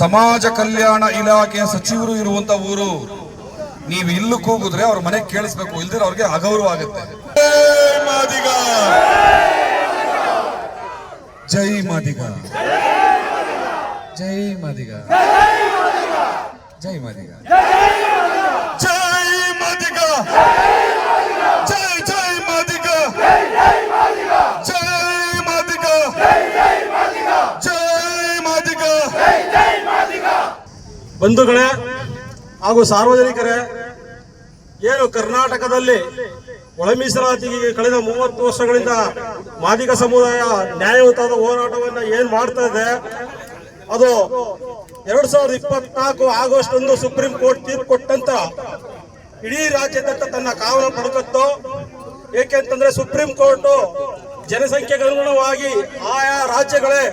ಸಮಾಜ ಕಲ್ಯಾಣ ಇಲಾಖೆಯ ಸಚಿವರು ಇರುವಂತ ಊರು, ನೀವು ಇಲ್ಲಿ ಕೂಗಿದ್ರೆ ಅವ್ರ ಮನೆಗೆ ಕೇಳಿಸ್ಬೇಕು ಇಲ್ದಿರ ಅವ್ರಿಗೆ ಅಗೌರವ ಆಗುತ್ತೆ. ಜೈ ಮಾದಿಗ. ಜೈ ಮಾದಿಗ. ಜೈ ಮಾದಿಗ. ಜೈ ಮಾದಿಗ ಜೈ ಜೈ ಮಾದಿಗ ಜೈ ಮಾದಿಗ ಜೈ ಮಾದಿಗ ಬಂಧುಗಳೇ ಹಾಗೂ ಸಾರ್ವಜನಿಕರೇ, ಏನು ಕರ್ನಾಟಕದಲ್ಲಿ ಒಳ ಮೀಸಲಾತಿಗೆ ಕಳೆದ ಮೂವತ್ತು ವರ್ಷಗಳಿಂದ ಮಾದಿಗ ಸಮುದಾಯ ನ್ಯಾಯಯುತವಾದ ಹೋರಾಟವನ್ನು ಏನು ಮಾಡ್ತಾ ಇದೆ, ಅದು ಎರಡ್ ಸಾವಿರದ ಇಪ್ಪತ್ನಾಲ್ಕು ಆಗಸ್ಟ್ ಒಂದು ಸುಪ್ರೀಂ ಕೋರ್ಟ್ ತೀರ್ಪು ಕೊಟ್ಟಂತ ಇಡೀ ರಾಜ್ಯದಂತ ತನ್ನ ಕಾವಲು ಪಡ್ಕತ್ತು. ಏಕೆಂತಂದ್ರೆ ಸುಪ್ರೀಂ ಕೋರ್ಟ್ ಜನಸಂಖ್ಯೆಗೆ ಅನುಗುಣವಾಗಿ ಆಯಾ ರಾಜ್ಯಗಳೇ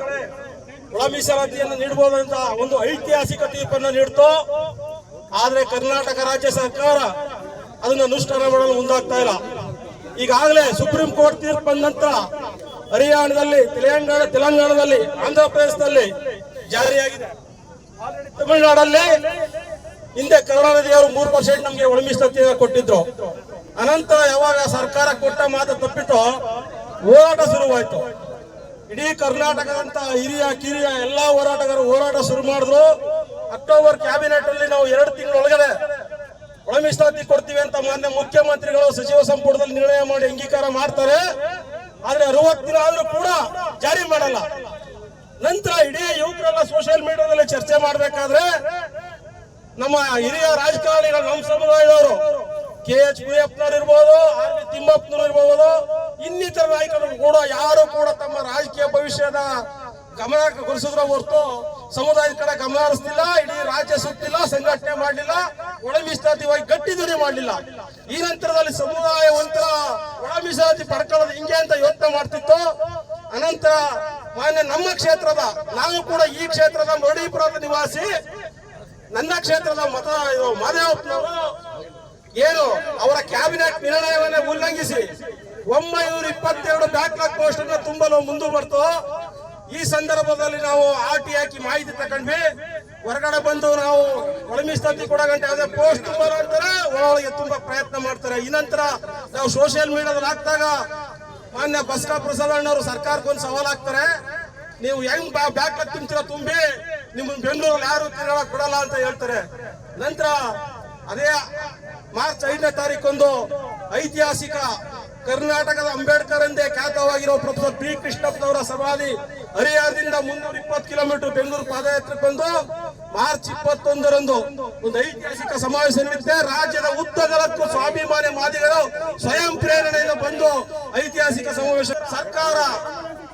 ಒಳ ಮೀಸಲಾತಿಯನ್ನು ನೀಡಬಹುದಂತ ಒಂದು ಐತಿಹಾಸಿಕ ತೀರ್ಪನ್ನು ನೀಡಿತು, ಆದರೆ ಕರ್ನಾಟಕ ರಾಜ್ಯ ಸರ್ಕಾರ ಅದನ್ನು ಅನುಷ್ಠಾನ ಮಾಡಲು ಮುಂದಾಗ್ತಾ ಇಲ್ಲ. ಈಗಾಗಲೇ ಸುಪ್ರೀಂ ಕೋರ್ಟ್ ತೀರ್ಪು ಬಂದ ನಂತರ ಹರಿಯಾಣದಲ್ಲಿ, ತೆಲಂಗಾಣ, ತೆಲಂಗಾಣದಲ್ಲಿ ಆಂಧ್ರ ಪ್ರದೇಶದಲ್ಲಿ ಜಾರಿಯಾಗಿದೆ. ತಮಿಳುನಾಡಲ್ಲಿ ಹಿಂದೆ ಕರುಣಾನಿಧಿಯವರು ಮೂರು ಪರ್ಸೆಂಟ್ ನಮಗೆ ಒಳ ಮೀಸಲಾತಿಯನ್ನು ಕೊಟ್ಟಿದ್ರು. ಅನಂತರ ಯಾವಾಗ ಸರ್ಕಾರ ಕೊಟ್ಟ ಮಾತು ತಪ್ಪಿಟ್ಟು ಹೋರಾಟ ಶುರುವಾಯ್ತು. ಇಡೀ ಕರ್ನಾಟಕದಂತ ಹಿರಿಯ, ಕಿರಿಯ ಎಲ್ಲಾ ಹೋರಾಟಗಾರರು ಹೋರಾಟ ಶುರು ಮಾಡಿದ್ರು. ಅಕ್ಟೋಬರ್ ಕ್ಯಾಬಿನೆಟ್ ಅಲ್ಲಿ ನಾವು ಎರಡು ತಿಂಗಳೊಳಗಡೆ ಒಳ ಕೊಡ್ತೀವಿ ಅಂತ ಮಾನ್ಯ ಮುಖ್ಯಮಂತ್ರಿಗಳು ಸಚಿವ ಸಂಪುಟದಲ್ಲಿ ನಿರ್ಣಯ ಮಾಡಿ ಅಂಗೀಕಾರ ಮಾಡ್ತಾರೆ. ಆದ್ರೆ ಅರವತ್ತು ದಿನ ಆದ್ರೂ ಕೂಡ ಜಾರಿ ಮಾಡಲ್ಲ. ನಂತರ ಇಡೀ ಯುವಕರೆಲ್ಲ ಸೋಷಿಯಲ್ ಮೀಡಿಯಾದಲ್ಲಿ ಚರ್ಚೆ ಮಾಡಬೇಕಾದ್ರೆ ನಮ್ಮ ಹಿರಿಯ ರಾಜಕಾರಣಿಗಳು ನಮ್ಮ ಸಮುದಾಯದವರು, ಕೆ ಎಚ್ ಕುರಿಯಪ್ಪನವ್ರು ಇರ್ಬೋದು, ಆರ್ ಬಿ ತಿಮ್ಮಪ್ಪನವ್ರು ಇರ್ಬೋದು ಇನ್ನಿತರ ನಾಯಕರು ಕೂಡ, ಯಾರು ಕೂಡ ತಮ್ಮ ರಾಜಕೀಯ ಭವಿಷ್ಯದ ಗಮನ ಕೊಡಿಸಿದ್ರ ಹೊರತು ಸಮುದಾಯದ ಕಡೆ ಗಮನ ಹರಿಸ್ತಿಲ್ಲ, ಇಡೀ ರಾಜ್ಯ ಸುತ್ತಿಲ್ಲ, ಸಂಘಟನೆ ಮಾಡಲಿಲ್ಲ ಒಳ ಮೀಸಲಾತಿವಾಗಿ ಗಟ್ಟಿ ದುಡಿ ಮಾಡಲಿಲ್ಲ. ಈ ನಂತರದಲ್ಲಿ ಸಮುದಾಯ ಒಂಥರ ಒಳ ಪಡ್ಕೊಳ್ಳೋದು ಹಿಂಗೆ ಅಂತ ಯೋಚನೆ ಮಾಡ್ತಿತ್ತು. ಅನಂತರ ಮಾನ್ಯ ನಮ್ಮ ಕ್ಷೇತ್ರದ ನಾವು ಕೂಡ ಈ ಕ್ಷೇತ್ರದ ಮರಡಿಪುರದ ನಿವಾಸಿ. ನನ್ನ ಕ್ಷೇತ್ರದ ಮತ ಮಾದೇವಪ್ಪನವರು ಏನು ಅವರ ಕ್ಯಾಬಿನೆಟ್ ನಿರ್ಣಯವನ್ನೇ ಉಲ್ಲಂಘಿಸಿ ಒಂಬೈನೂರ ಇಪ್ಪತ್ತೆರಡು ಬ್ಯಾಕ್ಲಾಗ್ ಪೋಸ್ಟ್ ಅನ್ನು ತುಂಬಲು ಮುಂದೆ ಬರ್ತು. ಈ ಸಂದರ್ಭದಲ್ಲಿ ನಾವು ಆರ್ ಟಿ ಹಾಕಿ ಮಾಹಿತಿ ತಗೊಂಡ್ವಿ. ಹೊರಗಡೆ ಬಂದು ನಾವು ಒಳ ಮೀಸಲಾತಿ ಕೊಡೋ ಗಂಟೆ ಅದೇ ಪೋಸ್ಟ್ ತುಂಬಲು ಅಂತಾರೆ, ಒಳಗೆ ತುಂಬಾ ಪ್ರಯತ್ನ ಮಾಡ್ತಾರೆ. ಈ ನಂತರ ನಾವು ಸೋಷಿಯಲ್ ಮೀಡಿಯಾದಲ್ಲಿ ಹಾಕಿದಾಗ ಮಾನ್ಯ ಬಸ್ಕಾ ಪ್ರಸಾದ್ ಅಣ್ಣವರು ಸರ್ಕಾರಕ್ಕೆ ಒಂದು ಸವಾಲ್ ಹಾಕ್ತಾರೆ. ನೀವು ಹೆಂಗ್ ಬ್ಯಾಕ್ಲಾಗ್ ತುಂಬ್ತೀರ ತುಂಬಿ, ನಿಮ್ಮ ಬೆಂಗಳೂರಲ್ಲಿ ಯಾರು ತಿರುಗಾಡಕ್ ಕೊಡಲ್ಲ ಅಂತ ಹೇಳ್ತಾರೆ. ನಂತರ ಅದೇ ಮಾರ್ಚ್ ಐದನೇ ತಾರೀಕೊಂದು ಐತಿಹಾಸಿಕ ಕರ್ನಾಟಕದ ಅಂಬೇಡ್ಕರ್ ಎಂದೇ ಖ್ಯಾತವಾಗಿರುವ ಪ್ರೊಫೆಸರ್ ಬಿ ಕೃಷ್ಣಪ್ಪನವರ ಸಮಾಧಿ ಹರಿಹರದಿಂದ ಮುನ್ನೂರ ಇಪ್ಪತ್ತು ಕಿಲೋಮೀಟರ್ ಬೆಂಗಳೂರು ಪಾದಯಾತ್ರೆ ಬಂದು ಮಾರ್ಚ್ ಇಪ್ಪತ್ತೊಂದರಂದು ಒಂದು ಐತಿಹಾಸಿಕ ಸಮಾವೇಶ ನಡೆಯುತ್ತೆ ರಾಜ್ಯದ ಉದ್ದಗಲಕ್ಕೂ ಸ್ವಾಭಿಮಾನಿ ಮಾದಿಗರು ಸ್ವಯಂ ಪ್ರೇರಣೆಯಿಂದ ಬಂದು ಐತಿಹಾಸಿಕ ಸಮಾವೇಶ ಸರ್ಕಾರ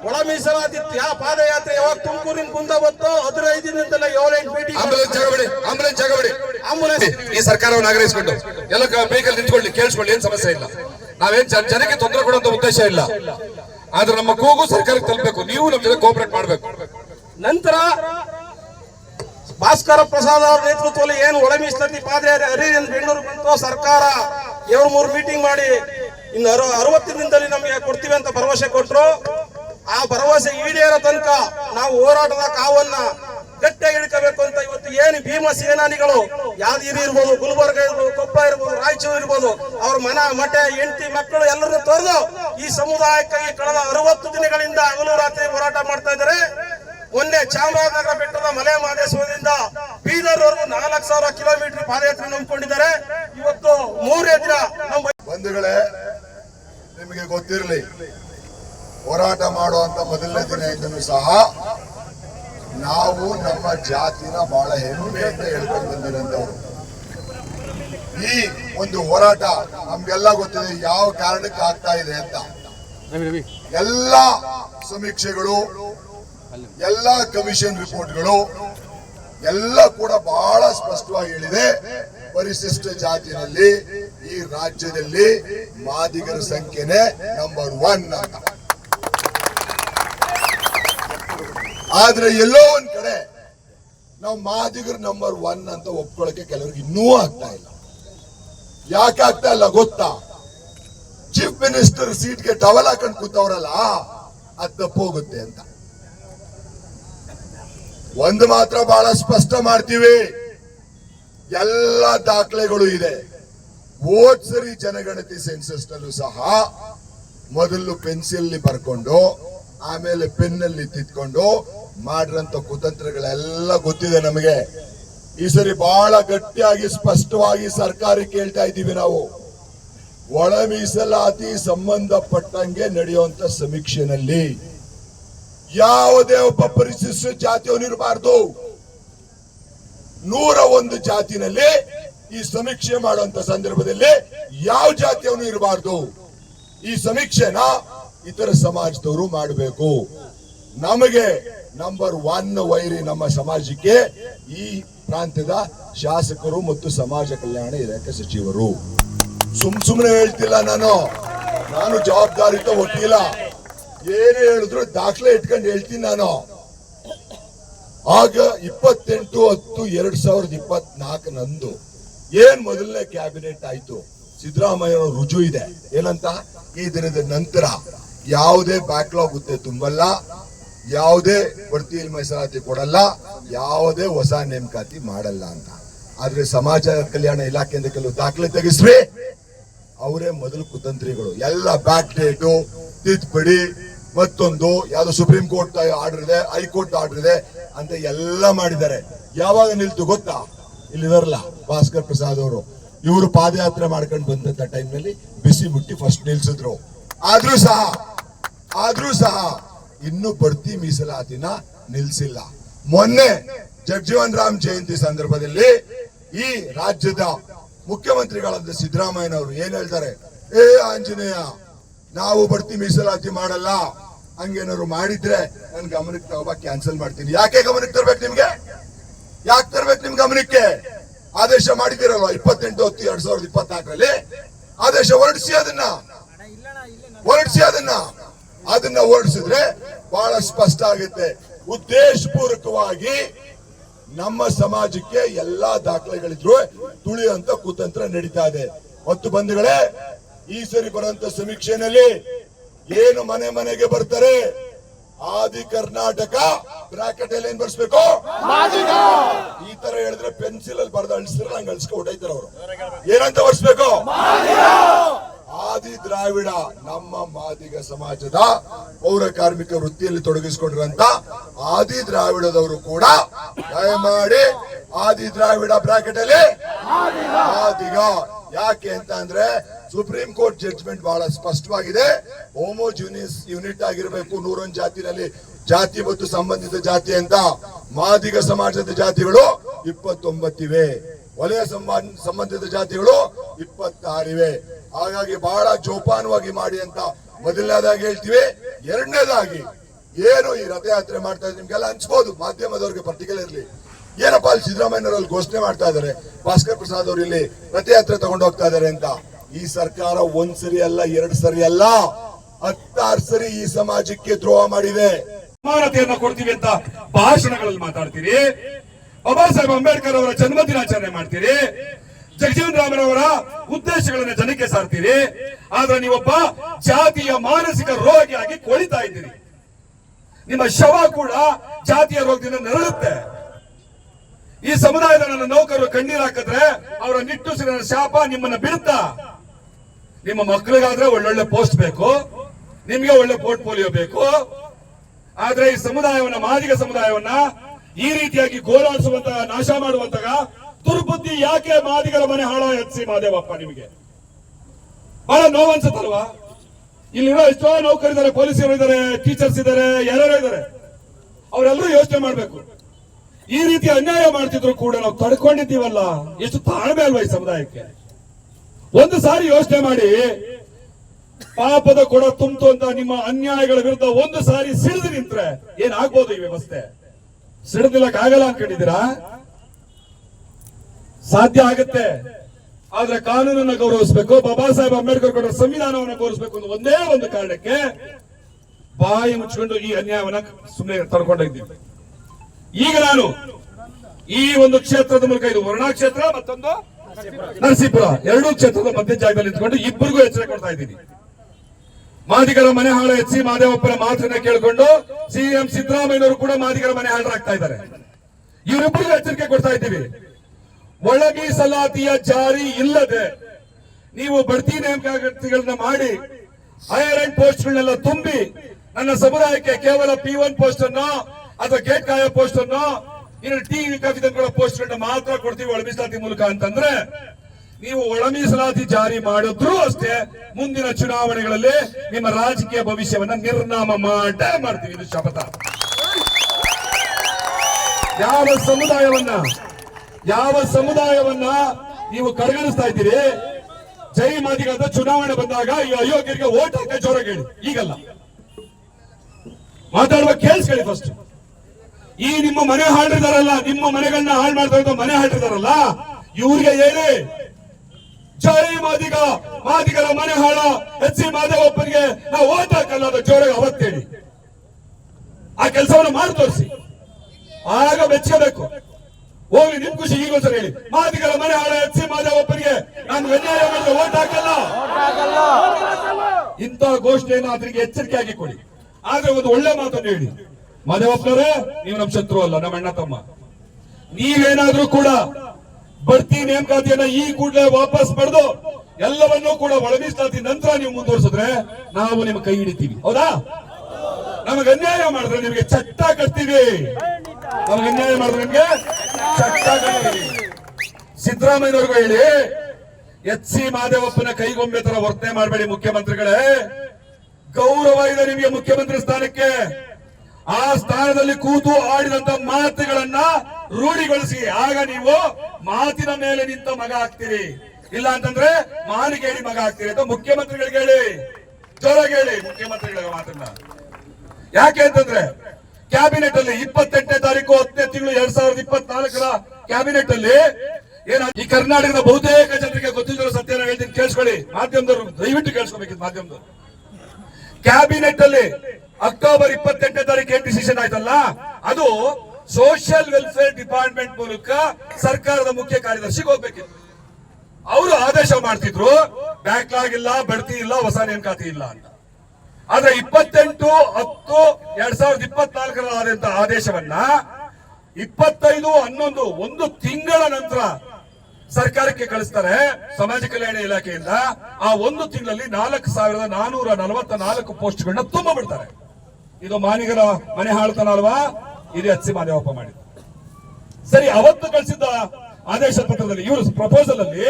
ಒಳ ಮೀಸಲಾತಿ ಯಾವ ಪಾದಯಾತ್ರೆ ಯಾವಾಗ ತುಮಕೂರಿನ ಕುಂದ ಬಂತು ಹದಿನೈದು ದಿನದಲ್ಲ ಏಳೆಂಟು ಮೀಟಿಂಗ್ ಆಂಬುಲೆನ್ಸ್ ಜಾಗ ಬಿಡಿ ಆಂಬುಲೆನ್ಸ್ ಜಗಬಿಡಿ ಆಂಬುಲೆನ್ಸ್ ಈ ಸರ್ಕಾರವನ್ನು ಆಗ್ರಹಿಸಿಕೊಂಡು ಎಲ್ಲ ವೆಹಿಕಲ್ ನಿಂತ್ಕೊಳ್ಳಿ ಕೇಳಿಸ್ಕೊಳ್ಳಿ ಏನ್ ಸಮಸ್ಯೆ ಇಲ್ಲ. ನಾವೇನ್ ಜನ- ಜನಕ್ಕೆ ತೊಂದರೆ ಕೊಡುವಂತ ಉದ್ದೇಶ ಇಲ್ಲ. ಆದ್ರೆ ನಮ್ಮ ಕೂಗು ಸರ್ಕಾರಕ್ಕೆ ತಲುಪಬೇಕು ನೀವು ನಮ್ಮ ಜೊತೆ ಕೋಪರೇಟ್ ಮಾಡಬೇಕು. ನಂತರ ಭಾಸ್ಕರ ಪ್ರಸಾದ್ ಅವರ ನೇತೃತ್ವದಲ್ಲಿ ಏನು ಒಳ ಮೀಸಲಾತಿ ಹರಿಹರ ಬೆಂಗಳೂರು ಬಂತು ಸರ್ಕಾರ ಎರಡು ಮೂರು ಮೀಟಿಂಗ್ ಮಾಡಿ ಇನ್ನು ಅರ ಅರವತ್ತು ದಿನದಲ್ಲಿ ನಮಗೆ ಕೊಡ್ತೀವಿ ಅಂತ ಭರವಸೆ ಕೊಟ್ಟರು ಆ ಭರವಸೆ ಈಡೇರೋ ತನಕ ನಾವು ಹೋರಾಟದ ಕಾವನ್ನ ಗಟ್ಟಿಯಾಗಿ ಹಿಡ್ಕೋಬೇಕು ಅಂತ ಇವತ್ತು ಏನು ಭೀಮ ಸೇನಾನಿಗಳು, ಯಾದಗಿರಿ ಇರ್ಬೋದು, ಗುಲ್ಬರ್ಗ ಇರ್ಬೋದು, ಕೊಪ್ಪ ಇರ್ಬೋದು, ರಾಯಚೂರು ಇರ್ಬೋದು, ಅವ್ರ ಮನ, ಮಠ, ಹೆಂಡತಿ, ಮಕ್ಕಳು ಎಲ್ಲರನ್ನು ತೊರೆದು ಈ ಸಮುದಾಯಕ್ಕಾಗಿ ಕಳೆದ ಅರವತ್ತು ದಿನಗಳಿಂದ ಹಗಲು ರಾತ್ರಿ ಹೋರಾಟ ಮಾಡ್ತಾ ಇದ್ದಾರೆ. ಮೊನ್ನೆ ಚಾಮರಾಜನಗರ ಬೆಟ್ಟದ ಮಲೆ ಮಹದೇಶ್ವರದಿಂದ ಬೀದರ್ವರೆಗೂ ನಾಲ್ಕು ಸಾವಿರ ಕಿಲೋಮೀಟರ್ ಪಾದಯಾತ್ರೆ ನಂಬಿಕೊಂಡಿದ್ದಾರೆ ಇವತ್ತು ಮೂರೇ ದಿನ ನಮ್ಮ ಬಂಧುಗಳೇ, ನಿಮಗೆ ಗೊತ್ತಿರಲಿ, ಹೋರಾಟ ಮಾಡುವಂತ ಮೊದಲನೇ ದಿನ ಇದನ್ನು ಸಹ ನಾವು ನಮ್ಮ ಜಾತಿನ ಬಹಳ ಅಂತ ಹೇಳ್ಕೊಂಡು ಬಂದಿರೋಂಥವ್ರು. ಈ ಒಂದು ಹೋರಾಟ ನಮ್ಗೆಲ್ಲ ಗೊತ್ತಿದೆ ಯಾವ ಕಾರಣಕ್ಕೆ ಆಗ್ತಾ ಇದೆ ಅಂತ. ಎಲ್ಲ ಸಮೀಕ್ಷೆಗಳು ಎಲ್ಲ ಕಮಿಷನ್ ರಿಪೋರ್ಟ್ಗಳು ಎಲ್ಲ ಕೂಡ ಬಹಳ ಸ್ಪಷ್ಟವಾಗಿ ಹೇಳಿದೆ. ಪರಿಶಿಷ್ಟ ಜಾತಿನಲ್ಲಿ ಈ ರಾಜ್ಯದಲ್ಲಿ ಮಾದಿಗರ ಸಂಖ್ಯೆನೆ ನಂಬರ್ ಒನ್ ಅಂತ. ಆದ್ರೆ ಎಲ್ಲೋ ಒಂದ್ ಕಡೆ ನಾವು ಮಾದಿಗರು ನಂಬರ್ ಒನ್ ಅಂತ ಒಪ್ಕೊಳ್ಳಕ್ಕೆ ಕೆಲವರಿಗೆ ಇನ್ನೂ ಆಗ್ತಾ ಇಲ್ಲ. ಯಾಕೆ ಆಗ್ತಾ ಇಲ್ಲ ಗೊತ್ತಾ? ಚೀಫ್ ಮಿನಿಸ್ಟರ್ ಸೀಟ್ಗೆ ಟವಲ್ ಹಾಕೊಂಡು ಕೂತವ್ರಲ್ಲ, ಅದ್ ತಪ್ಪೋಗುತ್ತೆ ಅಂತ. ಒಂದು ಮಾತ್ರ ಬಹಳ ಸ್ಪಷ್ಟ ಮಾಡ್ತೀವಿ. ಎಲ್ಲ ದಾಖಲೆಗಳು ಇದೆ. ಓಟ್ಸರಿ ಸರಿ ಜನಗಣತಿ ಸೆನ್ಸಸ್ ನಲ್ಲೂ ಸಹ ಮೊದಲು ಪೆನ್ಸಿಲ್ ಬರ್ಕೊಂಡು ಆಮೇಲೆ ಪೆನ್ನಲ್ಲಿ ತಿದ್ಕೊಂಡು ಮಾಡಿರಂತ ಕುತಂತ್ರಗಳೆಲ್ಲ ಗೊತ್ತಿದೆ ನಮಗೆ. ಈ ಸರಿ ಬಹಳ ಗಟ್ಟಿಯಾಗಿ, ಸ್ಪಷ್ಟವಾಗಿ ಸರ್ಕಾರಿ ಕೇಳ್ತಾ ಇದ್ದೀವಿ ನಾವು. ಒಳ ಮೀಸಲಾತಿ ಸಂಬಂಧಪಟ್ಟಂಗೆ ನಡೆಯುವಂತ ಸಮೀಕ್ಷೆನಲ್ಲಿ ಯಾವುದೇ ಒಬ್ಬ ಪರಿಶಿಷ್ಟ ಜಾತಿಯವನಿರಬಾರ್ದು ನೂರ ಒಂದು ಜಾತಿನಲ್ಲಿ ಈ ಸಮೀಕ್ಷೆ ಮಾಡುವಂತ ಸಂದರ್ಭದಲ್ಲಿ ಯಾವ ಜಾತಿಯವನು ಇರಬಾರ್ದು. ಈ ಸಮೀಕ್ಷೆನ ಇತರ ಸಮಾಜದವರು ಮಾಡಬೇಕು. ನಮಗೆ ನಂಬರ್ ಒನ್ ವೈರಿ ನಮ್ಮ ಸಮಾಜಕ್ಕೆ ಈ ಪ್ರಾಂತ್ಯದ ಶಾಸಕರು ಮತ್ತು ಸಮಾಜ ಕಲ್ಯಾಣ ಇಲಾಖೆ ಸಚಿವರು. ಸುಮ್ ಸುಮ್ಮನೆ ಹೇಳ್ತಿಲ್ಲ ನಾನು. ನಾನು ಜವಾಬ್ದಾರಿತ ವಕೀಲ. ಏನೇ ಹೇಳಿದ್ರು ದಾಖಲೆ ಇಟ್ಕೊಂಡು ಹೇಳ್ತೀನಿ ನಾನು. ಆಗ ಇಪ್ಪತ್ತೆಂಟು ಹತ್ತು ಎರಡ್ ಸಾವಿರದ ಇಪ್ಪತ್ನಾಲ್ಕನಂದು ಏನ್ ಮೊದಲನೇ ಕ್ಯಾಬಿನೆಟ್ ಆಯ್ತು? ಸಿದ್ದರಾಮಯ್ಯ ರುಜು ಇದೆ. ಏನಂತ? ಈ ದಿನದ ನಂತರ. ಯಾವುದೇ ಬ್ಯಾಕ್ಲಾಗ್ ಹುದ್ದೆ ತುಂಬಲ್ಲ, ಯಾವುದೇ ಬಡ್ತಿ ಮೀಸಲಾತಿ ಕೊಡಲ್ಲ, ಯಾವುದೇ ಹೊಸ ನೇಮಕಾತಿ ಮಾಡಲ್ಲ ಅಂತ. ಆದ್ರೆ ಸಮಾಜ ಕಲ್ಯಾಣ ಇಲಾಖೆಯಿಂದ ಕೆಲವು ದಾಖಲೆ ತೆಗೆಸ್ರಿ. ಅವರೇ ಮೊದಲು ಕುತಂತ್ರಿಗಳು. ಎಲ್ಲ ಬ್ಯಾಕ್ ಡೇಟು ತಿದ್ದುಪಡಿ, ಮತ್ತೊಂದು, ಯಾವ್ದು ಸುಪ್ರೀಂ ಕೋರ್ಟ್ ಆರ್ಡರ್ ಇದೆ ಹೈಕೋರ್ಟ್ ಆರ್ಡರ್ ಇದೆ ಅಂತ ಎಲ್ಲ ಮಾಡಿದ್ದಾರೆ. ಯಾವಾಗ ನಿಲ್ತು ಗೊತ್ತಾ? ಇಲ್ಲಿ ಬರಲ್ಲ ಭಾಸ್ಕರ್ ಪ್ರಸಾದ್ ಅವರು. ಇವರು ಪಾದಯಾತ್ರೆ ಮಾಡ್ಕೊಂಡು ಬಂದಂತ ಟೈಮ್ನಲ್ಲಿ ಬಿಸಿ ಮುಟ್ಟಿ ಫಸ್ಟ್ ನಿಲ್ಸಿದ್ರು. ಆದ್ರೂ ಸಹ ಆದ್ರೂ ಸಹ ಇನ್ನು ಬಡ್ತಿ ಮೀಸಲಾತಿನ ನಿಲ್ಸಿಲ್ಲ. ಮೊನ್ನೆ ಜಗಜೀವನ್ ರಾಮ್ ಜಯಂತಿ ಸಂದರ್ಭದಲ್ಲಿ ಈ ರಾಜ್ಯದ ಮುಖ್ಯಮಂತ್ರಿಗಳಾದ ಸಿದ್ದರಾಮಯ್ಯನವರು ಏನ್ ಹೇಳ್ತಾರೆ? ಏ ಆಂಜನೇಯ, ನಾವು ಬಡ್ತಿ ಮೀಸಲಾತಿ ಮಾಡಲ್ಲ. ಹಂಗೇನಾದ್ರು ಮಾಡಿದ್ರೆ ನನ್ ಗಮನಕ್ಕೆ ತಗೋಬಾ, ಕ್ಯಾನ್ಸಲ್ ಮಾಡ್ತೀನಿ. ಯಾಕೆ ಗಮನಕ್ಕೆ ತರ್ಬೇಕು ನಿಮ್ಗೆ? ಯಾಕೆ ತರ್ಬೇಕು ನಿಮ್ ಗಮನಕ್ಕೆ? ಆದೇಶ ಮಾಡಿದಿರಲ್ವಾ ಇಪ್ಪತ್ತೆಂಟು ಹತ್ತು ಎರಡ್ ಸಾವಿರದ ಇಪ್ಪತ್ನಾಲ್ಕರಲ್ಲಿ ಆದೇಶ ಹೊರಡಿಸಿ ಅದನ್ನ. ಹೊರಡಿಸಿ ಅದನ್ನ. ಅದನ್ನ ಹೊರಡಿಸಿದ್ರೆ ಬಹಳ ಸ್ಪಷ್ಟ ಆಗುತ್ತೆ. ಉದ್ದೇಶಪೂರ್ವಕವಾಗಿ ನಮ್ಮ ಸಮಾಜಕ್ಕೆ ಎಲ್ಲಾ ದಾಖಲೆಗಳಿದ್ರು ತುಳಿಯುವಂತ ಕುತಂತ್ರ ನಡೀತಾ ಇದೆ. ಮತ್ತು ಬಂಧುಗಳೇ ಈ ಸರಿ ಬರುವಂತ ಸಮೀಕ್ಷೆನಲ್ಲಿ ಏನು ಮನೆ ಮನೆಗೆ ಬರ್ತಾರೆ? ಆದಿ ಕರ್ನಾಟಕ ಬ್ರಾಕೆಟ್ ಅಲ್ಲಿ ಏನ್ ಬರ್ಸ್ಬೇಕು? ಈ ತರ ಹೇಳಿದ್ರೆ ಪೆನ್ಸಿಲ್ ಅಲ್ಲಿ ಬರ್ದು ಅಳಿಸಿದ್ರೆ ನಂಗೆ ಅಳಿಸ್ಕೊ ಅವರು. ಏನಂತ ಬರ್ಸ್ಬೇಕು ಆದಿ ದ್ರಾವಿಡ ನಮ್ಮ ಮಾದಿಗ ಸಮಾಜದ ಪೌರ ಕಾರ್ಮಿಕ ವೃತ್ತಿಯಲ್ಲಿ ತೊಡಗಿಸಿಕೊಂಡಿರುವಂತ ಆದಿ ದ್ರಾವಿಡದವರು ಕೂಡ ದಯಮಾಡಿ ಆದಿ ದ್ರಾವಿಡ ಬ್ರಾಕೆಟ್ ಅಲ್ಲಿ ಆದಿಗ ಯಾಕೆ ಅಂತ ಅಂದ್ರೆ ಸುಪ್ರೀಂ ಕೋರ್ಟ್ ಜಡ್ಜ್ಮೆಂಟ್ ಬಹಳ ಸ್ಪಷ್ಟವಾಗಿದೆ. ಹೋಮೋಜೂನಿಯಸ್ ಯೂನಿಟ್ ಆಗಿರಬೇಕು, ನೂರೊಂದು ಜಾತಿನಲ್ಲಿ ಜಾತಿ ಮತ್ತು ಸಂಬಂಧಿತ ಜಾತಿ ಅಂತ ಮಾದಿಗ ಸಮಾಜದ ಜಾತಿಗಳು ಇಪ್ಪತ್ತೊಂಬತ್ತಿವೆ. ವಲಯ ಸಂಬಂಧ ಸಂಬಂಧಿತ ಜಾತಿಗಳು ಇಪ್ಪತ್ತಾರಿವೆ. ಹಾಗಾಗಿ ಬಹಳ ಜೋಪಾನವಾಗಿ ಮಾಡಿ ಅಂತ ಮೊದಲನೇದಾಗಿ ಹೇಳ್ತೀವಿ. ಎರಡನೇದಾಗಿ ಏನು ಈ ರಥಯಾತ್ರೆ ಮಾಡ್ತಾ ಇದ್ರೆ ನಿಮ್ಗೆಲ್ಲ ಅನ್ಸ್ಬೋದು? ಮಾಧ್ಯಮದವ್ರಿಗೆ ಪರ್ಟಿಕ್ಯುಲರ್ ಇರ್ಲಿ. ಏನಪ್ಪ ಅಲ್ಲಿ ಸಿದ್ದರಾಮಯ್ಯನವರಲ್ಲಿ ಘೋಷಣೆ ಮಾಡ್ತಾ ಇದಾರೆ? ಭಾಸ್ಕರ್ ಪ್ರಸಾದ್ ಅವರು ಇಲ್ಲಿ ರಥಯಾತ್ರೆ ತಗೊಂಡು ಹೋಗ್ತಾ ಇದಾರೆ ಅಂತ. ಈ ಸರ್ಕಾರ ಒಂದ್ ಸರಿ ಅಲ್ಲ, ಎರಡ್ ಸರಿ ಅಲ್ಲ. ಹತ್ತಾರು ಸರಿ ಈ ಸಮಾಜಕ್ಕೆ ದ್ರೋಹ ಮಾಡಿದೆ. ಸಮಾನತೆಯನ್ನ ಕೊಡ್ತೀವಿ ಅಂತ ಭಾಷಣಗಳಲ್ಲಿ ಮಾತಾಡ್ತೀರಿ. ಬಾಬಾ ಸಾಹೇಬ್ ಅಂಬೇಡ್ಕರ್ ಅವರ ಜನ್ಮ ದಿನಾಚರಣೆ ಮಾಡ್ತೀರಿ. ಜಗಜೀವನ್ ರಾಮನವರ ಉದ್ದೇಶಗಳನ್ನ ಜನಕ್ಕೆ ಸಾರ್ತೀರಿ. ಆದ್ರೆ ನೀವೊಬ್ಬ ಜಾತಿಯ ಮಾನಸಿಕ ರೋಗಿಯಾಗಿ ಕೊಳಿತಾ ಇದ್ದೀರಿ. ನಿಮ್ಮ ಶವ ಕೂಡ ಜಾತಿಯ ರೋಗದಿಂದ ನರಳುತ್ತೆ. ಈ ಸಮುದಾಯದ ನನ್ನ ನೌಕರರು ಕಣ್ಣೀರ್ ಹಾಕಿದ್ರೆ ಅವರ ನಿಟ್ಟುಸಿರಿನ ಶಾಪ ನಿಮ್ಮನ್ನ ಬಿಡುತ್ತಾ. ನಿಮ್ಮ ಮಕ್ಕಳಿಗಾದ್ರೆ ಒಳ್ಳೊಳ್ಳೆ ಪೋಸ್ಟ್ ಬೇಕು. ನಿಮ್ಗೆ ಒಳ್ಳೆ ಪೋರ್ಟ್ಫೋಲಿಯೋ ಬೇಕು. ಆದ್ರೆ ಈ ಸಮುದಾಯವನ್ನ, ಮಾದಿಗ ಸಮುದಾಯವನ್ನ ಈ ರೀತಿಯಾಗಿ ಗೋಲಾಡಿಸುವಂತಹ ನಾಶ ಮಾಡುವಂತಹ ದುರ್ಬುದ್ಧಿ ಯಾಕೆ ಮಾದಿಗರ ಮನೆ ಹಾಳ ಎತ್ಸಿ ಮಾದೇವಪ್ಪ ನಿಮಗೆ? ಬಹಳ ನೋವನ್ಸುತ್ತಲ್ವಾ? ಇಲ್ಲಿರೋ ಎಷ್ಟೋ ನೌಕರಿದ್ದಾರೆ, ಪೊಲೀಸರು ಇದ್ದಾರೆ ಟೀಚರ್ಸ್ ಇದ್ದಾರೆ, ಯಾರ್ಯಾರು ಇದ್ದಾರೆ. ಅವರೆಲ್ಲರೂ ಯೋಚನೆ ಮಾಡಬೇಕು. ಈ ರೀತಿ ಅನ್ಯಾಯ ಮಾಡ್ತಿದ್ರು ಕೂಡ ನಾವು ತಡ್ಕೊಂಡಿದ್ದೀವಲ್ಲ, ಎಷ್ಟು ತಾಳ್ಮೆ ಅಲ್ವಾ ಈ ಸಮುದಾಯಕ್ಕೆ? ಒಂದು ಸಾರಿ ಯೋಚನೆ ಮಾಡಿ, ಪಾಪದ ಕೊಡ ತುಂಬಿತು ಅಂತ ನಿಮ್ಮ ಅನ್ಯಾಯಗಳ ವಿರುದ್ಧ ಒಂದು ಸಾರಿ ಸಿಡಿದು ನಿಂತ್ರೆ ಏನಾಗ್ಬೋದು ಈ ವ್ಯವಸ್ಥೆ? ಸಿಡಿದಿಲ್ಲಕ್ಕಾಗಲ್ಲ ಅನ್ಕೊಂಡಿದ್ದೀರಾ ಸಾಧ್ಯ ಆಗುತ್ತೆ. ಆದ್ರೆ ಕಾನೂನನ್ನು ಗೌರವಿಸಬೇಕು, ಬಾಬಾ ಸಾಹೇಬ್ ಅಂಬೇಡ್ಕರ್ ಕೊಟ್ಟ ಸಂವಿಧಾನವನ್ನು ಗೌರವಿಸಬೇಕು ಅಂತ ಒಂದೇ ಒಂದು ಕಾರಣಕ್ಕೆ ಬಾಯಿ ಮುಚ್ಚಿಕೊಂಡು ಈ ಅನ್ಯಾಯವನ್ನ ಸುಮ್ಮನೆ ತಡ್ಕೊಂಡಿದ್ದೀವಿ ಈಗ ನಾನು ಈ ಒಂದು ಕ್ಷೇತ್ರದ ಮೂಲಕ ಇದು ವರ್ಣಾ ಕ್ಷೇತ್ರ ಮತ್ತೊಂದು ನರಸೀಪುರ. ಎರಡೂ ಕ್ಷೇತ್ರದ ಮಧ್ಯ ಜಾಗದಲ್ಲಿ ನಿಂತ್ಕೊಂಡು ಇಬ್ಬರಿಗೂ ಎಚ್ಚರಿಕೆ ಕೊಡ್ತಾ ಇದ್ದೀನಿ ಮಾದಿಗರ ಮನೆ ಹಾಳು ಹೆಚ್ಚಿ ಮಾದೇವಪ್ಪನ ಮಾತನ್ನ ಕೇಳಿಕೊಂಡು ಸಿಎಂ ಸಿದ್ದರಾಮಯ್ಯನವರು ಕೂಡ ಮಾದಿಗರ ಮನೆ ಹಾಳರಾಗ್ತಾ ಇದ್ದಾರೆ. ಇವರಿಬ್ಬರಿಗೂ ಎಚ್ಚರಿಕೆ ಕೊಡ್ತಾ ಇದ್ದೀವಿ. ಒಳ ಮೀಸಲಾತಿಯ ಜಾರಿ ಇಲ್ಲದೆ ನೀವು ಬಡ್ತಿ ನೇಮಕಾತಿಗಳನ್ನ ಮಾಡಿ ಹೈಯರ್ ಅಂಡ್ ಪೋಸ್ಟ್ ಗಳನ್ನೆಲ್ಲ ತುಂಬಿ ನನ್ನ ಸಮುದಾಯಕ್ಕೆ ಕೇವಲ ಪಿ ಒನ್ ಪೋಸ್ಟ್ ಅನ್ನು ಅಥವಾ ಗೇಟ್ ಕಾಯ ಪೋಸ್ಟ್ ಅನ್ನು ಇನ್ನು ಟಿ ಕಾಫಿದಂಗಳ ಪೋಸ್ಟ್ ಗಳನ್ನ ಮಾತ್ರ ಕೊಡ್ತೀವಿ ಒಳ ಮೀಸಲಾತಿ ಮೂಲಕ ಅಂತಂದ್ರೆ ನೀವು ಒಳ ಮೀಸಲಾತಿ ಜಾರಿ ಮಾಡಿದ್ರು ಅಷ್ಟೇ ಮುಂದಿನ ಚುನಾವಣೆಗಳಲ್ಲಿ ನಿಮ್ಮ ರಾಜಕೀಯ ಭವಿಷ್ಯವನ್ನ ನಿರ್ನಾಮ ಮಾಡೇ ಮಾಡ್ತೀವಿ ಇದು ಶಪಥ. ಯಾವ ಸಮುದಾಯವನ್ನ ಯಾವ ಸಮುದಾಯವನ್ನ ನೀವು ಕಡೆಗಣಿಸ್ತಾ ಇದ್ದೀರಿ? ಜೈ ಅಂತ ಚುನಾವಣೆ ಬಂದಾಗ ಈ ಅಯೋಗ್ಯರಿಗೆ ಓಟ್ ಹಾಕ ಜೋರ ಕೇಳಿ ಈಗಲ್ಲ. ಮಾತಾಡುವ ಕೇಳಿಸ್ಕೊಳ್ಳಿ ಫಸ್ಟ್ ಈ ನಿಮ್ಮ ಮನೆ ಹಾಳಿದಾರಲ್ಲ ನಿಮ್ಮ ಮನೆಗಳನ್ನ ಹಾಳು ಮಾಡ್ತಾ ಮನೆ ಹಾಳಿದಾರಲ್ಲ ಇವ್ರಿಗೆ ಹೇಳಿ. ಜೈ ಮಾದಿಗ, ಮಾದಿಗರ ಮನೆ ಹಾಳ ಎಚ್ ಸಿ ಮಾದೇವಪ್ಪನಿಗೆ ನಾವು ಓಟ್ ಹಾಕಲ್ಲ ಅದು ಜೋರಾಗಿ ಅವತ್ತೇಳಿ. ಆ ಕೆಲಸವನ್ನು ಮಾಡಿ ತೋರಿಸಿ. ಆಗ ಮೆಚ್ಚಬೇಕು ಹೋಗಿ ನಿಮ್ ಖುಷಿ ಈಗೋಸ್ಕರ ಹೇಳಿ. ಮಾತುಗಳ ಮನೆ ಹಾಳ ಹಚ್ಚಿ ಮಾದೇವಪ್ಪನಿಗೆ ನಾನು ಅನ್ಯಾಯ ಮಾಡಿದ್ರೆ ಓಟ್ ಹಾಕಲ್ಲ? ಇಂಥ ಗೋಷ್ಠಿಯನ್ನು ಅದರಿಗೆ ಎಚ್ಚರಿಕೆ ಆಗಿ ಕೊಡಿ. ಆದ್ರೆ ಒಂದು ಒಳ್ಳೆ ಮಾತನ್ನು ಹೇಳಿ. ಮಾದೇವಪ್ಪನವರೇ ನೀವು ನಮ್ಮ ಶತ್ರು ಅಲ್ಲ ನಮ್ಮ ಅಣ್ಣ ತಮ್ಮ. ನೀವೇನಾದ್ರೂ ಕೂಡ ಬಡ್ತಿ ನೇಮಕಾತಿಯನ್ನ ಈ ಕೂಡಲೇ ವಾಪಸ್ ಪಡೆದು ಎಲ್ಲವನ್ನೂ ಕೂಡ ಒಳಗಿಸ್ತಾತಿ ನಂತರ ನೀವು ಮುಂದುವರಿಸಿದ್ರೆ ನಾವು ನಿಮ್ಮ ಕೈ ಹಿಡಿತೀವಿ. ಹೌದಾ? ನಮಗೆ ಅನ್ಯಾಯ ಮಾಡಿದ್ರೆ ನಿಮಗೆ ಚಟ್ಟ ಕಟ್ತೀವಿ. ನಮಗೆ ಅನ್ಯಾಯ ಹೇಳಿ, ಎಚ್ ಸಿ ಮಾದೇವಪ್ಪನ ಕೈಗೊಂಬೆ ತರ ವರ್ತನೆ ಮಾಡಬೇಡಿ ಮುಖ್ಯಮಂತ್ರಿಗಳೇ. ಗೌರವ ಇದೆ ನಿಮಗೆ ಮುಖ್ಯಮಂತ್ರಿ ಸ್ಥಾನಕ್ಕೆ. ಆ ಸ್ಥಾನದಲ್ಲಿ ಕೂತು ಆಡಿದಂತ ಮಾತುಗಳನ್ನ ರೂಢಿಗೊಳಿಸಿ. ಆಗ ನೀವು ಮಾತಿನ ಮೇಲೆ ನಿಂತ ಮಗ ಆಗ್ತೀರಿ. ಇಲ್ಲ ಅಂತಂದ್ರೆ ಕೇಳಿ ಮಗ ಆಗ್ತೀರಿ ಅಂತ ಮುಖ್ಯಮಂತ್ರಿಗಳಿಗೆ ಹೇಳಿ. ಜೋರಾಗಿ ಹೇಳಿ ಮುಖ್ಯಮಂತ್ರಿಗಳ ಮಾತನ್ನ. ಯಾಕೆ ಅಂತಂದ್ರೆ ಕ್ಯಾಬಿನೆಟ್ ಅಲ್ಲಿ ಇಪ್ಪತ್ತೆಂಟನೇ ತಾರೀಕು ಹತ್ತನೇ ತಿಂಗಳು ಎರಡ್ ಸಾವಿರದ ಇಪ್ಪತ್ನಾಲ್ಕರ ಕ್ಯಾಬಿನೆಟ್ ಅಲ್ಲಿ ಏನ ಈ ಕರ್ನಾಟಕದ ಬಹುತೇಕ ಜನರಿಗೆ ಗೊತ್ತಿರೋ ಸತ್ಯ ಹೇಳ್ತೀನಿ, ಕೇಳಿಸ್ಕೊಳ್ಳಿ. ಮಾಧ್ಯಮದವರು ದಯವಿಟ್ಟು ಕೇಳಿಸ್ಕೊಬೇಕಿತ್ತು ಮಾಧ್ಯಮದವರು. ಕ್ಯಾಬಿನೆಟ್ ಅಲ್ಲಿ ಅಕ್ಟೋಬರ್ ಇಪ್ಪತ್ತೆಂಟನೇ ತಾರೀಕು ಏನ್ ಡಿಸಿಷನ್ ಆಯ್ತಲ್ಲ? ಅದು ಸೋಷಿಯಲ್ ವೆಲ್ಫೇರ್ ಡಿಪಾರ್ಟ್ಮೆಂಟ್ ಮೂಲಕ ಸರ್ಕಾರದ ಮುಖ್ಯ ಕಾರ್ಯದರ್ಶಿಗೆ ಹೋಗ್ಬೇಕಿತ್ತು. ಅವರು ಆದೇಶ ಮಾಡ್ತಿದ್ರು ಬ್ಯಾಕ್ಲಾಗ್ ಇಲ್ಲ, ಬಡ್ತಿ ಇಲ್ಲ, ಹೊಸ ನೇಮಕಾತಿ ಇಲ್ಲ ಅಂತ. ಆದ್ರೆ ಇಪ್ಪತ್ತೆಂಟು, ಹತ್ತು, ಎರಡ್ ಸಾವಿರದ ಇಪ್ಪತ್ನಾಲ್ಕರ ಆದಂತ ಆದೇಶವನ್ನ ಇಪ್ಪತ್ತೈದು, ಹನ್ನೊಂದು, ಒಂದು ತಿಂಗಳ ನಂತರ ಸರ್ಕಾರಕ್ಕೆ ಕಳಿಸ್ತಾರೆ ಸಮಾಜ ಕಲ್ಯಾಣ ಇಲಾಖೆಯಿಂದ. ಆ ಒಂದು ತಿಂಗಳಲ್ಲಿ ನಾಲ್ಕು ಸಾವಿರದ ನಾನೂರ ನಲವತ್ತ ನಾಲ್ಕು ಪೋಸ್ಟ್ಗಳನ್ನ ತುಂಬ ಬಿಡ್ತಾರೆ. ಇದು ಮಾನಿಗರ ಮನೆ ಹಾಳ್ತನ ಅಲ್ವಾ? ಇದು ಎಚ್ ಸಿ ಮಾದೇವಪ್ಪ ಮಾಡಿ. ಸರಿ, ಅವತ್ತು ಕಳಿಸಿದ್ದ ಆದೇಶ ಪತ್ರದಲ್ಲಿ, ಇವರು ಪ್ರಪೋಸಲ್ ಅಲ್ಲಿ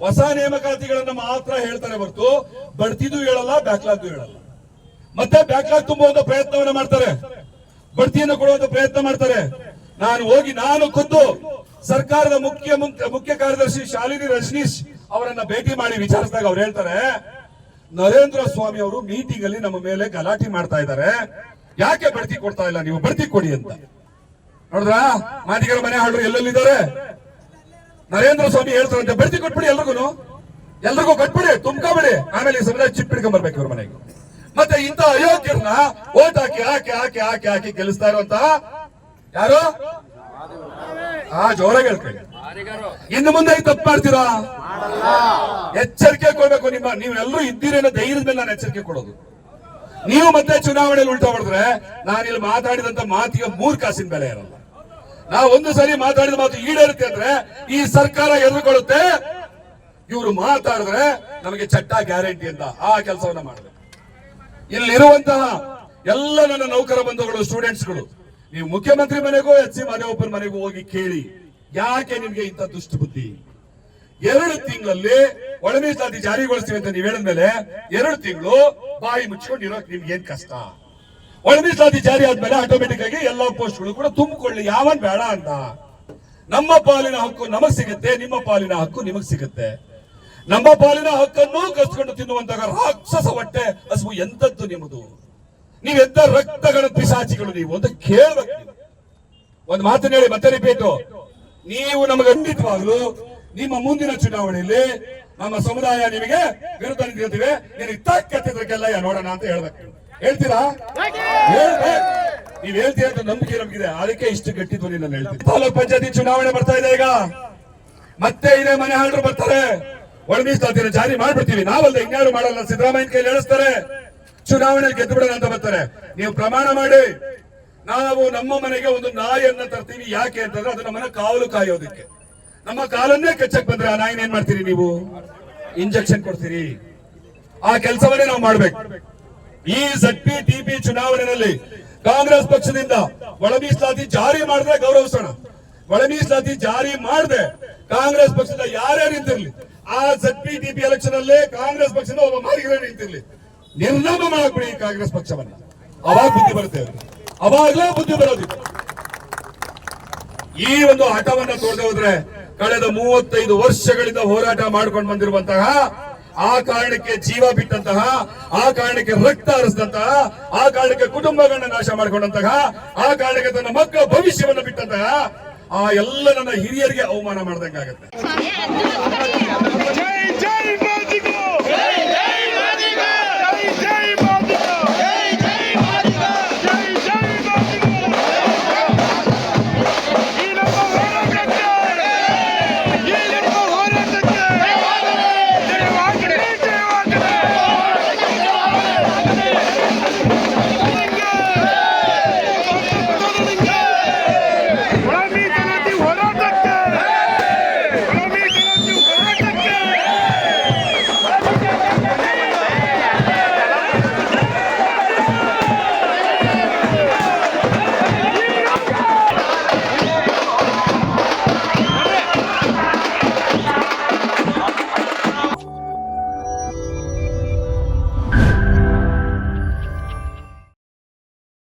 ಹೊಸ ನೇಮಕಾತಿಗಳನ್ನ ಮಾತ್ರ ಹೇಳ್ತಾರೆ ಹೊರತು, ಬಡ್ತಿದು ಹೇಳಲ್ಲ, ಬ್ಯಾಕ್ಲಾಗ್ದು ಹೇಳಲ್ಲ. ಮತ್ತೆ ಬ್ಯಾಕ್ಲಾಗ್ ತುಂಬುವಂತ ಪ್ರಯತ್ನವನ್ನ ಮಾಡ್ತಾರೆ. ಬಡ್ತಿಯನ್ನು ಕೊಡುವಂತ ಪ್ರಯತ್ನ ಮಾಡ್ತಾರೆ. ನಾನು ಹೋಗಿ ನಾನು ಖುದ್ದು ಸರ್ಕಾರದ ಮುಖ್ಯ ಮುಖ್ಯ- ಕಾರ್ಯದರ್ಶಿ ಶಾಲಿನಿ ರಜನೀಶ್ ಅವರನ್ನ ಭೇಟಿ ಮಾಡಿ ವಿಚಾರಿಸಿದಾಗ ಅವ್ರು ಹೇಳ್ತಾರೆ, ನರೇಂದ್ರ ಸ್ವಾಮಿ ಅವರು ಮೀಟಿಂಗ್ ಅಲ್ಲಿ ನಮ್ಮ ಮೇಲೆ ಗಲಾಟೆ ಮಾಡ್ತಾ ಇದ್ದಾರೆ. ಯಾಕೆ ಬಡ್ತಿ ಕೊಡ್ತಾ ಇಲ್ಲ? ನೀವು ಬಡ್ತಿ ಕೊಡಿ ಅಂತ. ನೋಡಿದ್ರಾ? ಮಾದಿಗರ ಮನೆ ಹಾಳು ಎಲ್ಲೆಲ್ಲಿದ್ದಾರೆ? ನರೇಂದ್ರ ಸ್ವಾಮಿ ಹೇಳ್ತಾರಂತೆ, ಬಡ್ತಿ ಕೊಟ್ಬಿಡಿ ಎಲ್ರಿಗೂ ಎಲ್ರಿಗೂ ಕಟ್ಬಿಡಿ, ತುಂಬ್ಕೊಬಿಡಿ. ಆಮೇಲೆ ಈ ಸಮುದಾಯ ಚಿಪ್ ಹಿಡ್ಕೊಂಡ್ ಬರ್ಬೇಕು ಇವ್ರ ಮನೆಗೆ. ಮತ್ತೆ ಇಂಥ ಅಯೋಗ್ಯರನ್ನ ಓಟ್ ಹಾಕಿ ಹಾಕಿ ಹಾಕಿ ಹಾಕಿ ಹಾಕಿ ಗೆಲ್ಲಿಸ್ತಾ ಇರುವಂತ ಯಾರು? ಆ ಜೋರ ಹೇಳ್ಕೊಳ್ಳಿ. ಇನ್ನು ಮುಂದೆ ತಪ್ಪು ಮಾಡ್ತೀರಾ? ಎಚ್ಚರಿಕೆ ಕೊಡ್ಬೇಕು ನಿಮ್ಮ, ನೀವೆಲ್ಲರೂ ಇದ್ದೀರಿ ಅನ್ನೋ ಧೈರ್ಯದ ಮೇಲೆ ನಾನು ಎಚ್ಚರಿಕೆ ಕೊಡೋದು. ನೀವು ಮತ್ತೆ ಚುನಾವಣೆಯಲ್ಲಿ ಉಲ್ಟಾ ಹೊಡೆದ್ರೆ ಇಲ್ಲಿ ಮಾತಾಡಿದಂತ ಮಾತಿಗೆ ಮೂರ್ ಕಾಸಿನ ಬೆಲೆ ಇರಲ್ಲ. ನಾವು ಒಂದು ಸಾರಿ ಮಾತಾಡಿದ ಮಾತು ಈಡೇರುತ್ತೆ ಅಂದ್ರೆ ಈ ಸರ್ಕಾರ ಎದುರುಕೊಳ್ಳುತ್ತೆ. ಇವರು ಮಾತಾಡಿದ್ರೆ ನಮಗೆ ಚಟ್ಟ ಗ್ಯಾರಂಟಿ ಅಂತ ಆ ಕೆಲಸವನ್ನ ಮಾಡಬೇಕು. ಇಲ್ಲಿರುವಂತಹ ಎಲ್ಲ ನನ್ನ ನೌಕರ ಬಂಧುಗಳು ಸ್ಟೂಡೆಂಟ್ಸ್ಗಳು ನೀವು ಮುಖ್ಯಮಂತ್ರಿ ಮನೆಗೂ ಎಚ್ ಸಿ ಮಾದೇವಪ್ಪನ ಮನೆಗೂ ಹೋಗಿ ಕೇಳಿ, ಯಾಕೆ ನಿಮ್ಗೆ ಇಂಥ ದುಷ್ಟ ಬುದ್ಧಿ ಎರಡು ತಿಂಗಳಲ್ಲಿ ಒಳಮೀಸಲಾತಿ ಜಾರಿಗೊಳಿಸ್ತೀವಿ ಅಂತ ನೀವು ಹೇಳಿದ್ಮೇಲೆ ಎರಡು ತಿಂಗಳು ಬಾಯಿ ಮುಚ್ಕೊಂಡು ಇರೋಕೆ ನಿಮ್ಗೆ ಏನ್ ಕಷ್ಟ? ಒಳಮೀಸಲಾತಿ ಜಾರಿ ಆದ್ಮೇಲೆ ಆಟೋಮೆಟಿಕ್ ಆಗಿ ಎಲ್ಲಾ ಪೋಸ್ಟ್ಗಳು ಕೂಡ ತುಂಬಿಕೊಳ್ಳಿ, ಯಾವನ್ ಬೇಡ ಅಂತ. ನಮ್ಮ ಪಾಲಿನ ಹಕ್ಕು ನಮಗ್ ಸಿಗುತ್ತೆ, ನಿಮ್ಮ ಪಾಲಿನ ಹಕ್ಕು ನಿಮಗ್ ಸಿಗುತ್ತೆ. ನಮ್ಮ ಪಾಲಿನ ಹಕ್ಕನ್ನು ಕಸ್ಕೊಂಡು ತಿನ್ನುವಂತಹ ರಾಕ್ಷಸ ಹೊಟ್ಟೆ ಹಸುವು ಎಂತದ್ದು ನಿಮ್ಮದು? ನೀವೆಂತ ರಕ್ತಗಳ ಪಿಸಾಚಿಗಳು ನೀವು ಅಂತ ಕೇಳಬೇಕು. ಒಂದು ಮಾತನ್ನ ಹೇಳಿ, ಮತ್ತೆ ರಿಪೀಟು ನೀವು ನಮಗೆ ಖಂಡಿತವಾಗ್ಲು ನಿಮ್ಮ ಮುಂದಿನ ಚುನಾವಣೆಯಲ್ಲಿ ನಮ್ಮ ಸಮುದಾಯ ನಿಮಗೆ ವಿರುದ್ಧ ನಿಂತಿರ್ತೀವಿ ನಿನಗೆ ಯಾ ನೋಡೋಣ ಅಂತ ಹೇಳ್ಬೇಕು. ಹೇಳ್ತೀರಾ. ನೀವ್ ಹೇಳ್ತೀರಾ ಅಂತ ನಂಬಿಕೆ ನಮಗಿದೆ. ಅದಕ್ಕೆ ಇಷ್ಟು ಗಟ್ಟಿ ಧ್ವನಿ ನಾನು ಹೇಳ್ತೀನಿ. ತಾಲೂಕ್ ಪಂಚಾಯತಿ ಚುನಾವಣೆ ಬರ್ತಾ ಇದೆ ಈಗ. ಮತ್ತೆ ಇದೇ ಮನೆ ಹಾಳರು ಬರ್ತಾರೆ. ಒಳ ಮೀಸಲಾತಿನ ಜಾರಿ ಮಾಡ್ಬಿಡ್ತೀವಿ. ನಾವಲ್ಲ ಇನ್ಯಾರು ಮಾಡಲ್ಲ ಸಿದ್ದರಾಮಯ್ಯ ಕೈಲಿ ಹೇಳಿಸ್ತಾರೆ. ಚುನಾವಣೆಯಲ್ಲಿ ಗೆದ್ದು ಬಿಡೋಣ ಅಂತ ಬರ್ತಾರೆ. ನೀವು ಪ್ರಮಾಣ ಮಾಡಿ. ನಾವು ನಮ್ಮ ಮನೆಗೆ ಒಂದು ನಾಯಿಯನ್ನ ತರ್ತೀವಿ. ಯಾಕೆ ಅಂತಂದ್ರೆ ಅದು ನಮ್ಮನ್ನ ಕಾವಲು ಕಾಯೋದಕ್ಕೆ. ನಮ್ಮ ಕಾಲನ್ನೇ ಕೆಚ್ಚಕ್ ಬಂದ್ರೆ ಆ ನಾಯಿನ ಏನ್ ಮಾಡ್ತೀರಿ ನೀವು? ಇಂಜೆಕ್ಷನ್ ಕೊಡ್ತೀರಿ. ಆ ಕೆಲಸವನ್ನೇ ನಾವು ಮಾಡ್ಬೇಕು. ಈ ಜಡ್ಪಿ ಟಿಪಿ ಚುನಾವಣೆಯಲ್ಲಿ ಕಾಂಗ್ರೆಸ್ ಪಕ್ಷದಿಂದ ಒಳ ಮೀಸಲಾತಿ ಜಾರಿ ಮಾಡಿದ್ರೆ ಗೌರವಿಸೋಣ. ಒಳ ಮೀಸಲಾತಿ ಜಾರಿ ಮಾಡದೆ ಕಾಂಗ್ರೆಸ್ ಪಕ್ಷದ ಯಾರೇ ನಿಂತಿರ್ಲಿ? ಆ ಜಡ್ಪಿ ಟಿಪಿ ಎಲೆಕ್ಷನ್ ಅಲ್ಲೇ ಕಾಂಗ್ರೆಸ್ ಪಕ್ಷದ ಒಬ್ಬ ಮಾರ್ಗಿರೇ ನಿಂತಿರ್ಲಿ ನಿರ್ನಾಮ ಮಾಡಕ್ಬಿಡಿ ಈ ಕಾಂಗ್ರೆಸ್ ಪಕ್ಷವನ್ನ. ಅವಾಗ ಬುದ್ಧಿ ಬರುತ್ತೆ ಅವಾಗಲೇ ಬುದ್ಧಿ ಬರೋದಿಲ್ಲ. ಈ ಒಂದು ಹಠವನ್ನ ತೋರದೆ ಹೋದ್ರೆ ಕಳೆದ ಮೂವತ್ತೈದು ವರ್ಷಗಳಿಂದ ಹೋರಾಟ ಮಾಡ್ಕೊಂಡು ಬಂದಿರುವಂತಹ, ಆ ಕಾರಣಕ್ಕೆ ಜೀವ ಬಿಟ್ಟಂತಹ, ಆ ಕಾರಣಕ್ಕೆ ರಕ್ತ ಹರಿಸಿದಂತಹ, ಆ ಕಾರಣಕ್ಕೆ ಕುಟುಂಬಗಳನ್ನ ನಾಶ ಮಾಡಿಕೊಂಡಂತಹ, ಆ ಕಾರಣಕ್ಕೆ ತನ್ನ ಮಕ್ಕಳ ಭವಿಷ್ಯವನ್ನ ಬಿಟ್ಟಂತಹ ಆ ಎಲ್ಲ ನನ್ನ ಹಿರಿಯರಿಗೆ ಅವಮಾನ ಮಾಡ್ದಂಗಾಗತ್ತೆ. ಜೈ ಜೈ